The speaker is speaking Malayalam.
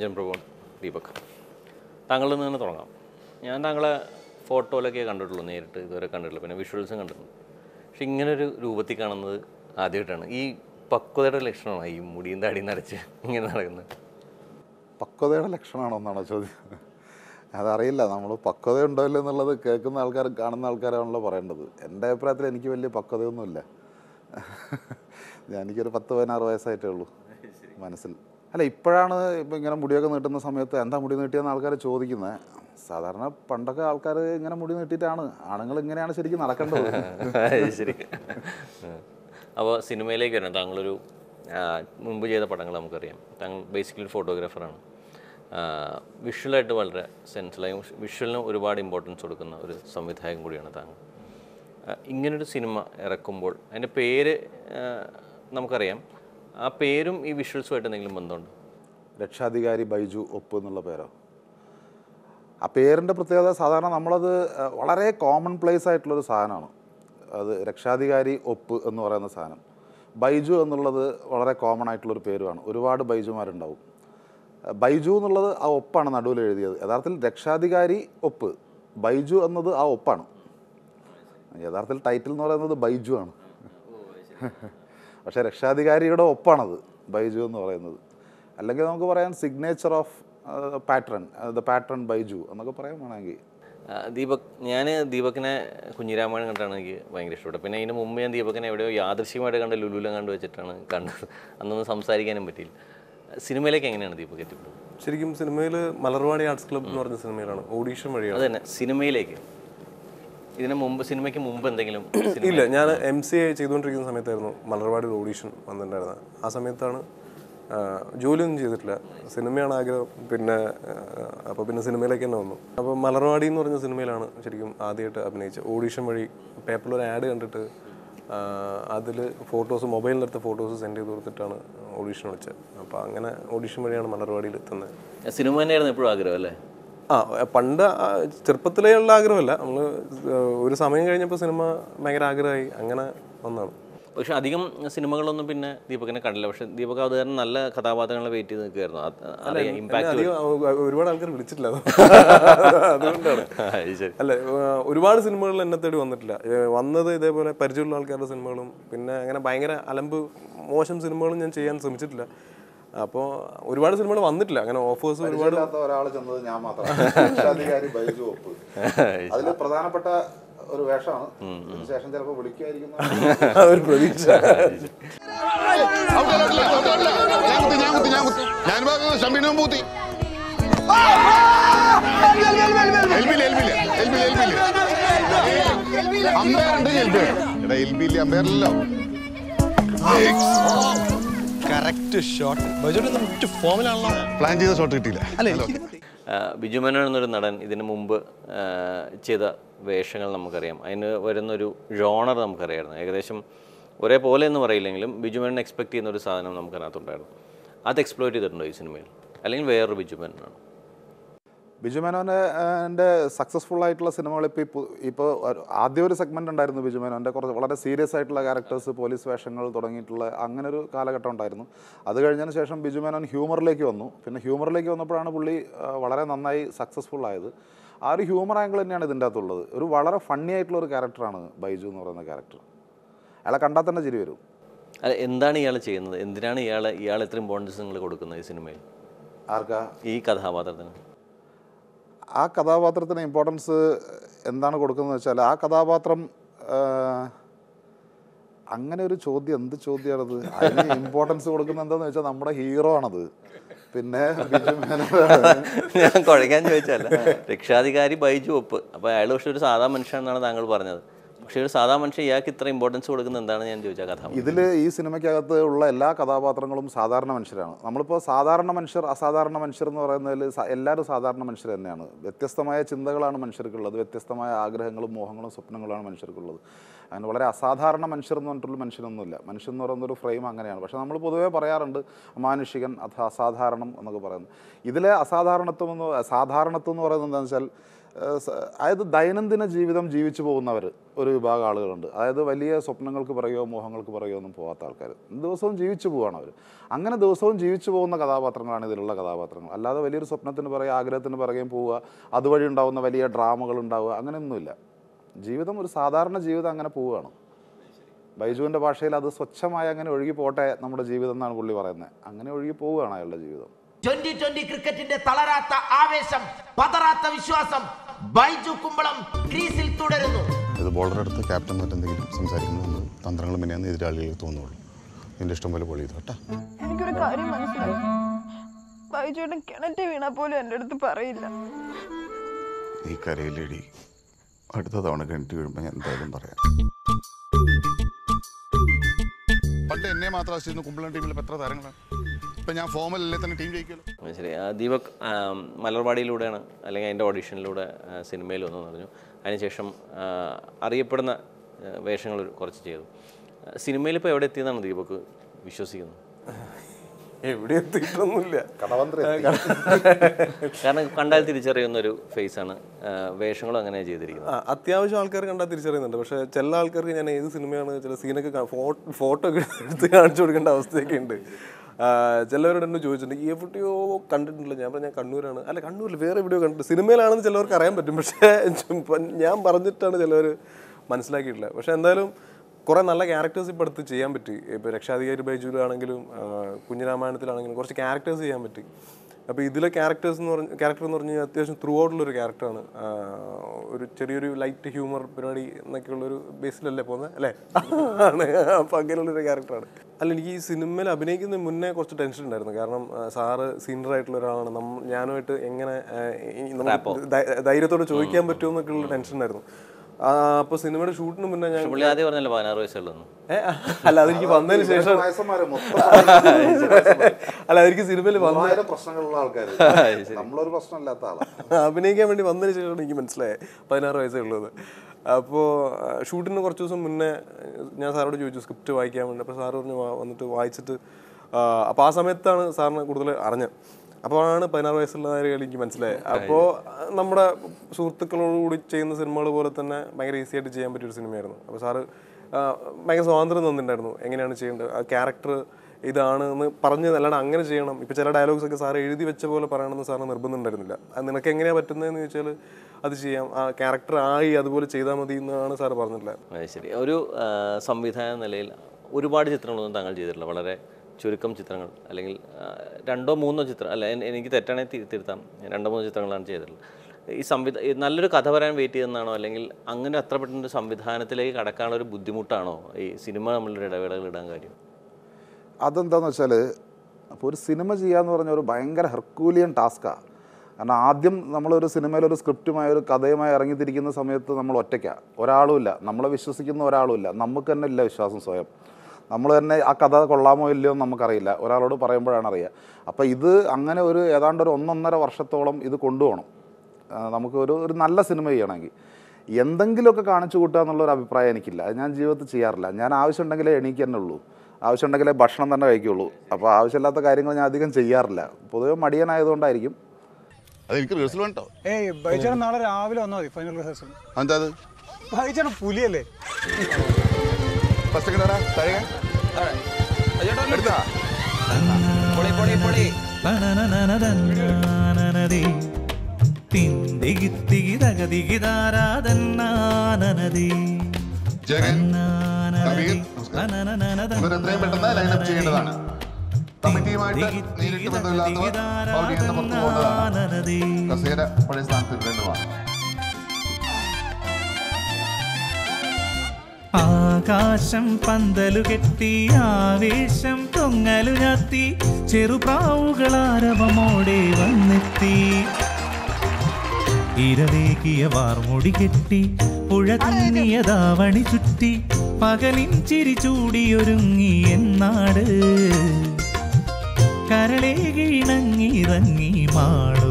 രഞ്ജൻ പ്രഭു ദീപക്. താങ്കളിൽ നിന്ന് തന്നെ തുടങ്ങാം. ഞാൻ താങ്കളെ ഫോട്ടോയിലൊക്കെ കണ്ടിട്ടുള്ളൂ നേരിട്ട് ഇതുവരെ കണ്ടിട്ടുള്ളൂ പിന്നെ വിഷ്വൽസും കണ്ടിട്ടുണ്ട്. പക്ഷെ ഇങ്ങനൊരു രൂപത്തിൽ കാണുന്നത് ആദ്യമായിട്ടാണ്. ഈ പക്വതയുടെ ലക്ഷണമാണ്? ഈ മുടിയും താടിയും നരച്ച് ഇങ്ങനെ നടക്കുന്നത്. പക്വതയുടെ ലക്ഷണമാണോ എന്നാണോ ചോദ്യം. അതറിയില്ല. നമ്മൾ പക്വതയുണ്ടോ ഇല്ല എന്നുള്ളത് കേൾക്കുന്ന ആൾക്കാർ കാണുന്ന ആൾക്കാരാണല്ലോ പറയേണ്ടത്. എന്റെ അഭിപ്രായത്തിൽ എനിക്ക് വലിയ പക്വതയൊന്നുമില്ല. ഞാൻ എനിക്കൊരു പത്ത് പതിനാറ് വയസ്സായിട്ടേ ഉള്ളൂ മനസ്സിൽ. അല്ല ഇപ്പോഴാണ് ഇപ്പം ഇങ്ങനെ മുടിയൊക്കെ നീട്ടുന്ന സമയത്ത് എന്താ മുടി നീട്ടിയെന്ന് ആൾക്കാർ ചോദിക്കുന്നത് സാധാരണ പണ്ടൊക്കെ ആൾക്കാർ ഇങ്ങനെ മുടി നീട്ടിയിട്ടാണ്. ആണുങ്ങൾ ഇങ്ങനെയാണ് ശരിക്കും നടക്കേണ്ടത്. ശരി. അപ്പോൾ സിനിമയിലേക്ക് വരണം. താങ്കളൊരു മുമ്പ് ചെയ്ത പടങ്ങൾ നമുക്കറിയാം. താങ്കൾ ബേസിക്കലി ഫോട്ടോഗ്രാഫറാണ് വിഷ്വലായിട്ട് വളരെ സെൻസിലായി വിഷ്വലിന് ഒരുപാട് ഇമ്പോർട്ടൻസ് കൊടുക്കുന്ന ഒരു സംവിധായകൻ കൂടിയാണ് താങ്കൾ. ഇങ്ങനൊരു സിനിമ ഇറക്കുമ്പോൾ അതിന്റെ പേര് നമുക്കറിയാം. ആ പേരും ഈ വിഷ്വൽസുമായിട്ട് എന്തെങ്കിലും ബന്ധമുണ്ട്? രക്ഷാധികാരി ബൈജു ഒപ്പ് എന്നുള്ള പേരോ? ആ പേരിന്റെ പ്രത്യേകത സാധാരണ നമ്മളത് വളരെ കോമൺ പ്ലേസ് ആയിട്ടുള്ളൊരു സാധനമാണ്. അത് രക്ഷാധികാരി ഒപ്പ് എന്ന് പറയുന്ന സാധനം. ബൈജു എന്നുള്ളത് വളരെ കോമൺ ആയിട്ടുള്ളൊരു പേരുമാണ്. ഒരുപാട് ബൈജുമാരുണ്ടാവും. ബൈജു എന്നുള്ളത് ആ ഒപ്പാണ് നടുവിൽ എഴുതിയത്. യഥാർത്ഥത്തിൽ രക്ഷാധികാരി ഒപ്പ് ബൈജു എന്നത് ആ ഒപ്പാണ്. യഥാർത്ഥത്തിൽ ടൈറ്റിൽ എന്ന് പറയുന്നത് ബൈജു ആണ്. പക്ഷേ രക്ഷാധികാരിയുടെ ഒപ്പാണത് ബൈജു എന്ന് പറയുന്നത്. അല്ലെങ്കിൽ നമുക്ക് പറയാം signature of pattern the pattern Baiju എന്നൊക്കെ പറയാൻ വേണമെങ്കിൽ ദീപക് ഞാൻ ദീപകിനെ കുഞ്ഞിരാമായണം കണ്ടാണ് എനിക്ക് ഭയങ്കര ഇഷ്ടപ്പെട്ടത്. പിന്നെ അതിന് മുമ്പ് ഞാൻ ദീപകിനെ എവിടെയോ യാദൃശ്യമായിട്ട് കണ്ട ലുലുലം കണ്ടു വെച്ചിട്ടാണ് കണ്ടത്. അന്നൊന്നും സംസാരിക്കാനും പറ്റിയില്ല. സിനിമയിലേക്ക് എങ്ങനെയാണ് ദീപക് എത്തിപ്പെട്ടത് ശരിക്കും സിനിമയിൽ മലർവാടി ആർട്സ് ക്ലബ്ബ് എന്ന് പറഞ്ഞ സിനിമയിലാണ്. ഓഡീഷൻ വഴിയാണ്. അത് തന്നെ സിനിമയിലേക്ക്. ഇതിന് മുമ്പ് സിനിമയ്ക്ക് മുമ്പ് എന്തെങ്കിലും ഇല്ല ഞാൻ എം സി എ ചെയ്തുകൊണ്ടിരിക്കുന്ന സമയത്തായിരുന്നു മലർവാടി ഓഡീഷൻ വന്നിട്ടുണ്ടായിരുന്നത്. ആ സമയത്താണ് ജോലിയൊന്നും ചെയ്തിട്ടില്ല. സിനിമയാണ് ആഗ്രഹം. പിന്നെ അപ്പോൾ പിന്നെ സിനിമയിലേക്ക് തന്നെ വന്നു. അപ്പോൾ മലർവാടി എന്ന് പറഞ്ഞ സിനിമയിലാണ് ശരിക്കും ആദ്യമായിട്ട് അഭിനയിച്ചത്. ഓഡീഷൻ വഴി പേപ്പറിൽ ഒരു ആഡ് കണ്ടിട്ട് അതിൽ ഫോട്ടോസ് മൊബൈലിലെടുത്ത ഫോട്ടോസ് സെൻഡ് ചെയ്ത് കൊടുത്തിട്ടാണ് ഓഡീഷൻ വിളിച്ചത്. അപ്പോൾ അങ്ങനെ ഓഡീഷൻ വഴിയാണ് മലർവാടിയിൽ എത്തുന്നത്. സിനിമ തന്നെയായിരുന്നു എപ്പോഴും ആഗ്രഹം അല്ലേ? ആ പണ്ട് ചെറുപ്പത്തിലേ ഉള്ള ആഗ്രഹമല്ല. നമ്മൾ ഒരു സമയം കഴിഞ്ഞപ്പോൾ സിനിമ ഭയങ്കര ആഗ്രഹമായി. അങ്ങനെ വന്നതാണ്. പക്ഷെ അധികം സിനിമകളൊന്നും പിന്നെ ദീപകിനെ കണ്ടില്ല. പക്ഷെ ദീപക് അത് തന്നെ നല്ല കഥാപാത്രങ്ങളെ വെയിറ്റ് ചെയ്ത് ആ, ഒരുപാട് ആൾക്കാർ വിളിച്ചിട്ടില്ല. അത്. അതുകൊണ്ടാണ് അല്ല ഒരുപാട് സിനിമകളിൽ എന്നെ തേടി വന്നിട്ടില്ല. വന്നത് ഇതേപോലെ പരിചയമുള്ള ആൾക്കാരുടെ സിനിമകളും പിന്നെ അങ്ങനെ ഭയങ്കര അലമ്പ് മോശം സിനിമകളും ഞാൻ ചെയ്യാൻ ശ്രമിച്ചിട്ടില്ല. അപ്പോൾ ഒരുപാട് സിനിമകൾ വന്നിട്ടില്ല അങ്ങനെ ഓഫേഴ്സ് ഒരുപാട് ഒരാൾ ചെന്നത് ഞാൻ മാത്രമാണ് രക്ഷാധികാരി ബൈജു ഒപ്പ് അതിൽ പ്രധാനപ്പെട്ട ഒരു വേഷമാണ് ശേഷം ചിലപ്പോൾ വിളിക്കുമായിരിക്കും ഒരു പ്രതീക്ഷ അമ്പയർ ഉണ്ട് എൽബി എടാ എൽബിൽ അമ്പയറിലല്ലോ കറക്റ്റ് ഷോട്ട്. ഫോമിലാണല്ലോ പ്ലാൻ ചെയ്ത ഷോട്ട് കിട്ടിയില്ല. അല്ല? ബിജു മേനോൻ എന്നൊരു നടൻ ഇതിനു മുമ്പ് ചെയ്ത വേഷങ്ങൾ നമുക്കറിയാം. അതിന് വരുന്നൊരു ജോണർ നമുക്കറിയായിരുന്നു. ഏകദേശം ഒരേപോലെ എന്ന് പറയില്ലെങ്കിലും ബിജു മേനോൻ എക്സ്പെക്ട് ചെയ്യുന്ന ഒരു സാധനം നമുക്കതിനകത്തുണ്ടായിരുന്നു. അത് എക്സ്പ്ലോർ ചെയ്തിട്ടുണ്ടോ ഈ സിനിമയിൽ? അല്ലെങ്കിൽ വേറൊരു ബിജു മേനോനാണ്? ബിജു മേനോന്റെ സക്സസ്ഫുൾ ആയിട്ടുള്ള സിനിമകൾ ഇപ്പോൾ ഇപ്പോൾ ഇപ്പോൾ ആദ്യം ഒരു സെഗ്മെന്റ് ഉണ്ടായിരുന്നു ബിജു മേനോന്റെ കുറച്ച് വളരെ സീരിയസ് ആയിട്ടുള്ള ക്യാരക്ടേഴ്സ് പോലീസ് വേഷങ്ങൾ തുടങ്ങിയിട്ടുള്ള അങ്ങനെ ഒരു കാലഘട്ടം ഉണ്ടായിരുന്നു. അത് കഴിഞ്ഞതിന് ശേഷം ബിജു മേനോൻ ഹ്യൂമറിലേക്ക് വന്നു. പിന്നെ ഹ്യൂമറിലേക്ക് വന്നപ്പോഴാണ് പുള്ളി വളരെ നന്നായി സക്സസ്ഫുൾ ആയത്. ആ ഒരു ഹ്യൂമർ ആംഗിൾ തന്നെയാണ് ഇതിന്റെ അകത്തുള്ളത്. ഒരു വളരെ ഫണ്ണി ആയിട്ടുള്ള ഒരു ക്യാരക്ടറാണ് ബൈജു എന്ന് പറയുന്ന ക്യാരക്ടർ അയാളെ കണ്ടാൽ തന്നെ ചിരി വരും. അല്ല എന്താണ് ഇയാൾ ചെയ്യുന്നത്? എന്തിനാണ് ഇയാൾ ഇയാൾ എത്ര ഇമ്പോർട്ടൻസ് നിങ്ങൾ കൊടുക്കുന്നത് ഈ സിനിമയിൽ? ആർക്കാ? ഈ കഥാപാത്രത്തിന്. ആ കഥാപാത്രത്തിന് ഇമ്പോർട്ടൻസ് എന്താണ് കൊടുക്കുന്നത് വെച്ചാൽ ആ കഥാപാത്രം അങ്ങനെ ഒരു ചോദ്യം എന്ത് ചോദ്യമാണത് അതിന് ഇമ്പോർട്ടൻസ് കൊടുക്കുന്നത് എന്താന്ന് വെച്ചാൽ നമ്മുടെ ഹീറോ ആണത്. പിന്നെ ഞാൻ കുഴക്കാൻ ചോദിച്ചല്ല രക്ഷാധികാരി ബൈജു ഒപ്പ്. അപ്പോൾ അയാൾ പക്ഷെ ഒരു സാധാ മനുഷ്യനാണ് താങ്കൾ പറഞ്ഞത്. പക്ഷേ ഒരു സാധാ മനുഷ്യൻ ഇയാൾക്ക് ഇത്ര ഇമ്പോർട്ടൻസ് കൊടുക്കുന്നത് എന്താണ് ഞാൻ ചോദിച്ച കഥ ഇതിൽ ഈ സിനിമയ്ക്കകത്ത് ഉള്ള എല്ലാ കഥാപാത്രങ്ങളും സാധാരണ മനുഷ്യരാണ്. നമ്മളിപ്പോൾ സാധാരണ മനുഷ്യർ അസാധാരണ മനുഷ്യർ എന്ന് പറയുന്നതിൽ എല്ലാവരും സാധാരണ മനുഷ്യർ തന്നെയാണ്. വ്യത്യസ്തമായ ചിന്തകളാണ് മനുഷ്യർക്കുള്ളത് വ്യത്യസ്തമായ ആഗ്രഹങ്ങളും മോഹങ്ങളും സ്വപ്നങ്ങളാണ് മനുഷ്യർക്കുള്ളത്. അങ്ങനെ വളരെ അസാധാരണ മനുഷ്യർ എന്ന് പറഞ്ഞിട്ടുള്ള മനുഷ്യനൊന്നുമില്ല. മനുഷ്യൻ എന്ന് പറയുന്ന ഒരു ഫ്രെയിം അങ്ങനെയാണ്. പക്ഷേ നമ്മൾ പൊതുവേ പറയാറുണ്ട് മാനുഷികൻ അഥവാ അസാധാരണം എന്നൊക്കെ പറയുന്നത്. ഇതിലെ അസാധാരണത്വം എന്ന് സാധാരണത്വം എന്ന് പറയുന്നത് എന്താണെന്ന് വെച്ചാൽ അതായത് ദൈനംദിന ജീവിതം ജീവിച്ചു പോകുന്നവർ ഒരു വിഭാഗം ആളുകളുണ്ട്. അതായത് വലിയ സ്വപ്നങ്ങൾക്ക് പറയുകയോ മോഹങ്ങൾക്ക് പറയുകയോ ഒന്നും പോകാത്ത ആൾക്കാർ ദിവസവും ജീവിച്ചു പോവാണ് അവർ അങ്ങനെ ദിവസവും ജീവിച്ചു പോകുന്ന കഥാപാത്രങ്ങളാണ് ഇതിലുള്ള കഥാപാത്രങ്ങൾ. അല്ലാതെ വലിയൊരു സ്വപ്നത്തിന് പറയുക ആഗ്രഹത്തിന് പറയുകയും പോവുക അതുവഴി ഉണ്ടാകുന്ന വലിയ ഡ്രാമകൾ ഉണ്ടാവുക അങ്ങനെയൊന്നുമില്ല. ജീവിതം ഒരു സാധാരണ ജീവിതം അങ്ങനെ പോവുകയാണ്. ബൈജുവിന്റെ ഭാഷയിൽ അത് സ്വച്ഛമായി അങ്ങനെ ഒഴുകി പോട്ടെ നമ്മുടെ ജീവിതം എന്നാണ് പുള്ളി പറയുന്നത്. അങ്ങനെ ഒഴുകി പോവുകയാണ് അയാളുടെ ജീവിതം. ട്വന്റി ട്വന്റി ക്രിക്കറ്റിന്റെ തളരാത്ത ആവേശം പതറാത്ത വിശ്വാസം ബൈജു കുമ്പളം ക്രീസിൽ തുടരുന്നു. ഇത് ബോളറുടെ അടുത്ത് ക്യാപ്റ്റൻ മറ്റെന്തെങ്കിലും സംസാരിക്കുന്ന തന്ത്രങ്ങൾ മിനിയാന്ന് എതിരാളികൾക്ക് തോന്നുള്ളൂ നിന്റെ ഇഷ്ടം പോലെ പൊളി കേട്ടോ. എനിക്കൊരു കാര്യം മനസ്സിലായി. ബൈജുവേട്ടൻ കിണറ്റ് വീണ പോലും എന്റെ അടുത്ത് പറയില്ല. നീ കരയിലേടി അടുത്ത തവണ കിണറ്റ് വീഴുമ്പോൾ ഞാൻ എന്തായാലും പറയാം. പണ്ട് എന്നെ മാത്രം ആശ്രയിച്ചിരുന്നു കുമ്പളം ടീമിൽ എത്ര താരങ്ങളാണ് ഇപ്പം ഞാൻ ഫോമിലല്ലേ തന്നെ ടീം ജയിക്കുമല്ലോ. ശരി. ദീപക് മലർവാടിയിലൂടെയാണ് അല്ലെങ്കിൽ അതിന്റെ ഓഡീഷനിലൂടെ സിനിമയിൽ വന്നു പറഞ്ഞു. അതിനുശേഷം അറിയപ്പെടുന്ന വേഷങ്ങൾ കുറച്ച് ചെയ്തു. സിനിമയിൽ ഇപ്പോൾ എവിടെ എത്തിയെന്നാണ് ദീപക് വിശ്വസിക്കുന്നത്? എവിടെ എത്തിയിട്ടൊന്നുമില്ല. കടവന്ത്രി കാരണം കണ്ടാൽ തിരിച്ചറിയുന്ന ഒരു ഫേസാണ് വേഷങ്ങളും അങ്ങനെ ചെയ്തിരിക്കുന്നത്. അത്യാവശ്യം ആൾക്കാർ കണ്ടാൽ തിരിച്ചറിയുന്നുണ്ട്. പക്ഷെ ചില ആൾക്കാർക്ക് ഞാൻ ഏത് സിനിമയാണ് ചില സീനൊക്കെ ഫോട്ടോ ഒക്കെ എടുത്ത് കാണിച്ചു കൊടുക്കേണ്ട അവസ്ഥയൊക്കെ ഉണ്ട്. ചിലവരോട് എന്നെ ചോദിച്ചിട്ടുണ്ട് എവിടെയോ കണ്ടിട്ടുണ്ടല്ലോ ഞാൻ പറഞ്ഞാൽ കണ്ണൂരാണ്. അല്ല കണ്ണൂരിൽ വേറെ എവിടെയോ കണ്ടിട്ടുണ്ട്. സിനിമയിലാണെന്ന് ചിലവർക്ക് അറിയാൻ പറ്റും പക്ഷേ ഞാൻ പറഞ്ഞിട്ടാണ് ചിലവർ മനസ്സിലാക്കിയിട്ടില്ല പക്ഷേ എന്തായാലും കുറേ നല്ല ക്യാരക്ടേഴ്സ് ഇപ്പോൾ അടുത്ത് ചെയ്യാൻ പറ്റി. ഇപ്പോൾ രക്ഷാധികാരി ബൈജുലാണെങ്കിലും കുഞ്ഞിരാമായണത്തിലാണെങ്കിലും കുറച്ച് ക്യാരക്ടേഴ്സ് ചെയ്യാൻ പറ്റി. അപ്പോൾ ഇതിലെ ക്യാരക്ടേഴ്സ് എന്ന് പറഞ്ഞ ക്യാരക്ടർ എന്ന് പറഞ്ഞാൽ കഴിഞ്ഞാൽ അത്യാവശ്യം ത്രൂ ഔട്ടുള്ളൊരു ക്യാരക്ടറാണ് ഒരു ചെറിയൊരു ലൈറ്റ് ഹ്യൂമർ പരിപാടി എന്നൊക്കെയുള്ളൊരു ബേസിലല്ലേ പോകുന്നത് അല്ലേ? ആണ്. അപ്പോൾ അങ്ങനെയുള്ളൊരു ക്യാരക്ടറാണ് അല്ല എനിക്ക് ഈ സിനിമയിൽ അഭിനയിക്കുന്നതിന് മുന്നേ കുറച്ച് ടെൻഷൻ ഉണ്ടായിരുന്നു. കാരണം സാറ് സീനിയർ ആയിട്ടുള്ള ഒരാളാണ്. നമ്മൾ ഞാനുമായിട്ട് എങ്ങനെ ധൈര്യത്തോടെ ചോദിക്കാൻ പറ്റുമോ എന്നൊക്കെയുള്ള ടെൻഷൻ ഉണ്ടായിരുന്നു. അപ്പോൾ സിനിമയുടെ ഷൂട്ടിന് മുന്നേ ഞാൻ പുള്ളി ആദ്യം പറഞ്ഞല്ലോ പതിനാറ് വയസ്സുള്ളൂ അല്ല അതെനിക്ക് വന്നതിന് ശേഷം വയസ്സന്മാര് മൊത്തം അല്ല അതെനിക്ക് സിനിമയിൽ വന്ന പ്രശ്നങ്ങളുള്ള ആൾക്കാർ നമ്മളൊരു പ്രശ്നമില്ലാത്ത ആളാണ് അഭിനയിക്കാൻ വേണ്ടി വന്നതിന് ശേഷമാണ് എനിക്ക് മനസ്സിലായത് പതിനാറ് വയസ്സേ ഉള്ളത് അപ്പോൾ ഷൂട്ടിന് കുറച്ച് ദിവസം മുന്നേ ഞാൻ സാറോട് ചോദിച്ചു സ്ക്രിപ്റ്റ് വായിക്കാൻ വേണ്ടി. അപ്പോൾ സാറ് പറഞ്ഞു വന്നിട്ട് വായിച്ചിട്ട് അപ്പോൾ ആ സമയത്താണ് സാറിനെ കൂടുതൽ അറിഞ്ഞത്. അപ്പോഴാണ് പതിനാറ് വയസ്സുള്ള കാര്യങ്ങൾ എനിക്ക് മനസ്സിലായത് അപ്പോൾ നമ്മുടെ സുഹൃത്തുക്കളോടുകൂടി ചെയ്യുന്ന സിനിമകൾ പോലെ തന്നെ ഭയങ്കര ഈസി ആയിട്ട് ചെയ്യാൻ പറ്റിയൊരു സിനിമയായിരുന്നു. അപ്പോൾ സാറ് ഭയങ്കര സ്വാതന്ത്ര്യം തന്നിട്ടുണ്ടായിരുന്നു. എങ്ങനെയാണ് ചെയ്യേണ്ടത്? ആ ക്യാരക്ടർ ഇതാണ് എന്ന് പറഞ്ഞ് അല്ലാണ്ട് അങ്ങനെ ചെയ്യണം. ഇപ്പോൾ ചില ഡയലോഗ്സ് ഒക്കെ സാറ് എഴുതി വെച്ച പോലെ പറയണമെന്ന് സാറിന് നിർബന്ധം ഉണ്ടായിരുന്നില്ല അത് നിനക്ക് എങ്ങനെയാണ് പറ്റുന്നതെന്ന് ചോദിച്ചാൽ അത് ചെയ്യാം. ആ ക്യാരക്ടർ ആയി അതുപോലെ ചെയ്താൽ മതി എന്നാണ് സാർ പറഞ്ഞിട്ടുള്ളത്. ശരി. ഒരു സംവിധാന നിലയിൽ ഒരുപാട് ചിത്രങ്ങളൊന്നും താങ്കൾ ചെയ്തിട്ടില്ല. വളരെ ചുരുക്കം ചിത്രങ്ങൾ അല്ലെങ്കിൽ രണ്ടോ മൂന്നോ ചിത്രം അല്ല എനിക്ക് തെറ്റാണെങ്കിൽ തിരുത്താം. രണ്ടോ മൂന്നോ ചിത്രങ്ങളാണ് ചെയ്തിട്ടുള്ളത്. ഈ സംവിധ നല്ലൊരു കഥ പറയാൻ വെയിറ്റ് ചെയ്യുന്നതാണോ? അല്ലെങ്കിൽ അങ്ങനെ അത്ര പെട്ടെന്ന് സംവിധാനത്തിലേക്ക് കടക്കാനുള്ള ഒരു ബുദ്ധിമുട്ടാണോ ഈ സിനിമ നമ്മളുടെ ഇടവേളകൾ ഇടാൻ കാര്യം? അതെന്താന്ന് വെച്ചാൽ അപ്പോൾ ഒരു സിനിമ ചെയ്യാന്ന് പറഞ്ഞ ഒരു ഭയങ്കര ഹെർക്കൂലിയൻ ടാസ്ക്കാണ് കാരണം ആദ്യം നമ്മളൊരു സിനിമയിൽ ഒരു സ്ക്രിപ്റ്റുമായി ഒരു കഥയുമായി ഇറങ്ങിത്തിരിക്കുന്ന സമയത്ത് നമ്മൾ ഒറ്റയ്ക്കാണ് ഒരാളുമില്ല നമ്മളെ വിശ്വസിക്കുന്ന ഒരാളുമില്ല നമുക്ക് തന്നെ ഇല്ല വിശ്വാസം സ്വയം. നമ്മൾ തന്നെ ആ കഥ കൊള്ളാമോ ഇല്ലയോ എന്ന് നമുക്കറിയില്ല. ഒരാളോട് പറയുമ്പോഴാണ് അറിയുക. അപ്പോൾ ഇത് അങ്ങനെ ഒരു ഏതാണ്ട് ഒരു ഒന്നൊന്നര വർഷത്തോളം ഇത് കൊണ്ടുപോകണം. നമുക്ക് ഒരു ഒരു നല്ല സിനിമ ചെയ്യണമെങ്കിൽ. എന്തെങ്കിലുമൊക്കെ കാണിച്ചു കൂട്ടുക എന്നുള്ളൊരു അഭിപ്രായം എനിക്കില്ല. അത് ഞാൻ ജീവിതത്തിൽ ചെയ്യാറില്ല. ഞാൻ ആവശ്യമുണ്ടെങ്കിലേ എണീക്ക് തന്നെ ഉള്ളൂ. ആവശ്യമുണ്ടെങ്കിലേ ഭക്ഷണം തന്നെ കഴിക്കുള്ളൂ. അപ്പോൾ ആവശ്യമില്ലാത്ത കാര്യങ്ങൾ ഞാൻ അധികം ചെയ്യാറില്ല. പൊതുവെ മടിയനായതുകൊണ്ടായിരിക്കും. അത് എനിക്ക് റിഹേഴ്സൽ വേണ്ടോ? ഏയ് നാളെ രാവിലെ വന്നാൽ മതി ഫൈനൽ റിഹേഴ്സൽ എന്താ അത്? പുലിയല്ലേ? ഫസ്റ്റ് സെക്കൻഡ് എത്രയും പെട്ടെന്ന് ലൈനപ്പ് ചെയ്യേണ്ടതാണ് കമ്മിറ്റിയുമായിട്ട് നേരിട്ട് ബന്ധമില്ലാത്തവർ കസേര പഴയ സ്ഥാനത്ത് ഇടേണ്ടതാണ് ആകാശം പന്തലു കെട്ടി ആവേശം തൊങ്ങലു ചാത്തി ചെറുപ്രാവുകളാരവമോടെ വന്നെത്തി. ഇരവേകിയ വാർമുടി കെട്ടി പുഴ തന്നിയതാവണി ചുറ്റി പകലിൻ ചിരി ചൂടിയൊരുങ്ങി എന്നാട്. കരളേകിണങ്ങിറങ്ങി മാളൂ